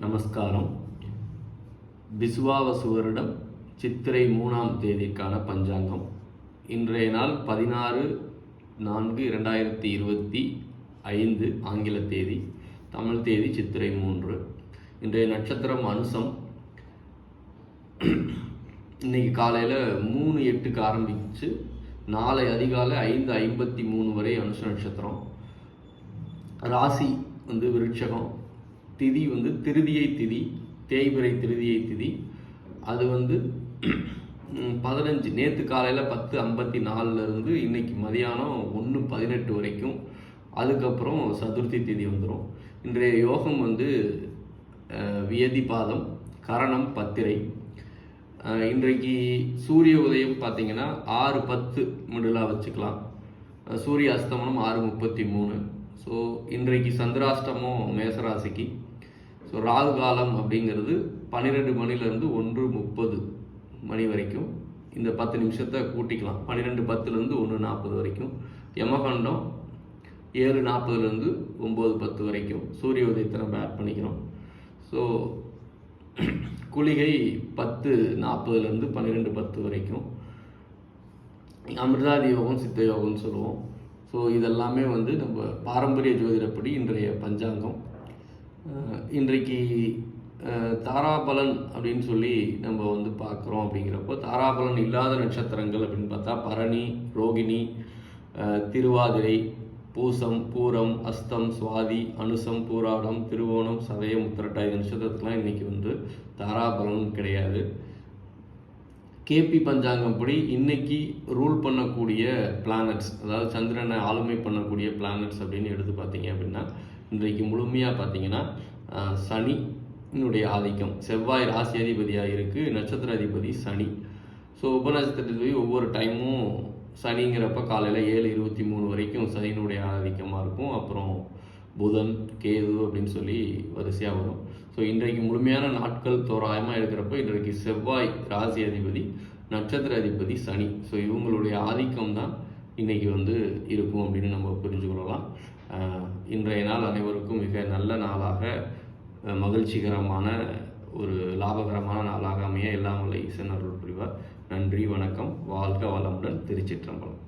நமஸ்காரம். பிஸ்வாவசு வருடம் சித்திரை மூணாம் தேதிக்கான பஞ்சாங்கம். இன்றைய நாள் பதினாறு நான்கு இரண்டாயிரத்தி இருபத்தி ஐந்து ஆங்கில தேதி தமிழ் தேதி சித்திரை மூன்று. இன்றைய நட்சத்திரம் அனுசம். இன்னைக்கு காலையில் மூணு எட்டுக்கு ஆரம்பிச்சு நாளை அதிகாலை ஐந்து ஐம்பத்தி மூணு வரை அனுச நட்சத்திரம். ராசி வந்து விருட்சகம். திதி வந்து திருதியை திதி தேய்பிறை திருதியை திதி. அது வந்து பதினஞ்சு. நேற்று காலையில் பத்து ஐம்பத்தி நாலுலேருந்து இன்னைக்கு மதியானம் ஒன்று பதினெட்டு வரைக்கும். அதுக்கப்புறம் சதுர்த்தி திதி வந்துடும் இன்றைய யோகம் வந்து வியதி பாதம் கரணம் பத்திரை. இன்றைக்கு சூரிய உதயம் பார்த்தீங்கன்னா ஆறு பத்து மிடிலாக வச்சுக்கலாம். சூரிய அஸ்தமனம் ஆறு முப்பத்தி மூணு. ஸோ இன்றைக்கு சந்திராஷ்டமம் மேசராசிக்கு. ஸோ ராகு காலம் அப்படிங்கிறது பன்னிரெண்டு மணிலேருந்து ஒன்று முப்பது மணி வரைக்கும். இந்த பத்து நிமிஷத்தை கூட்டிக்கலாம். பன்னிரெண்டு பத்துலேருந்து ஒன்று நாற்பது வரைக்கும். யமகண்டம் ஏழு நாற்பதுலேருந்து ஒம்பது பத்து வரைக்கும். சூரிய உதயத்தை நம்ம ஆட் பண்ணிக்கிறோம். ஸோ குளிகை பத்து நாற்பதுலேருந்து பன்னிரெண்டு பத்து வரைக்கும். அமிர்தாதி யோகம் சித்த யோகம்னு சொல்லுவோம். ஸோ இதெல்லாமே வந்து நம்ம பாரம்பரிய ஜோதிடப்படி இன்றைய பஞ்சாங்கம். இன்றைக்கு தாராபலன் அப்படின்னு சொல்லி நம்ம வந்து பார்க்குறோம் அப்படிங்கிறப்போ தாராபலன் இல்லாத நட்சத்திரங்கள் அப்படின்னு பார்த்தா பரணி ரோகிணி திருவாதிரை பூசம் பூரம் அஸ்தம் சுவாதி அனுசம் பூராடம் திருவோணம் சதயம் உத்திரட்டாதி நட்சத்திரத்துக்குலாம் இன்றைக்கி வந்து தாராபலன் கிடையாது. கேபி பஞ்சாங்கம் படி இன்னைக்கு ரூல் பண்ணக்கூடிய பிளானட்ஸ் அதாவது சந்திரனை ஆளுமை பண்ணக்கூடிய பிளானட்ஸ் அப்படின்னு எடுத்து பார்த்தீங்க அப்படின்னா இன்றைக்கு முழுமையாக பார்த்தீங்கன்னா சனியினுடைய ஆதிக்கம். செவ்வாய் ராசி அதிபதியாக இருக்குது நட்சத்திர அதிபதி சனி. ஸோ உபநட்சத்திரத்திலே ஒவ்வொரு டைமும் சனிங்கிறப்ப காலையில் ஏழு இருபத்தி மூணு வரைக்கும் சனியினுடைய ஆதிக்கமாக இருக்கும். அப்புறம் புதன் கேது அப்படின்னு சொல்லி வரிசையாக வரும். ஸோ இன்றைக்கு முழுமையான நாட்கள் தோராயமாக இருக்கிறப்ப இன்றைக்கு செவ்வாய் ராசி அதிபதி நட்சத்திர அதிபதி சனி. ஸோ இவங்களுடைய ஆதிக்கம் தான் இன்றைக்கி வந்து இருக்கும் அப்படின்னு நம்ம புரிஞ்சு கொள்ளலாம். இன்றைய நாள் அனைவருக்கும் மிக நல்ல நாளாக மகிழ்ச்சிகரமான ஒரு லாபகரமான நாளாக அமைய எல்லாம் வல்ல ஈசன் அருள் புரிவார் நன்றி வணக்கம். வாழ்க வளமுடன் திருச்சிற்றம்பலம்.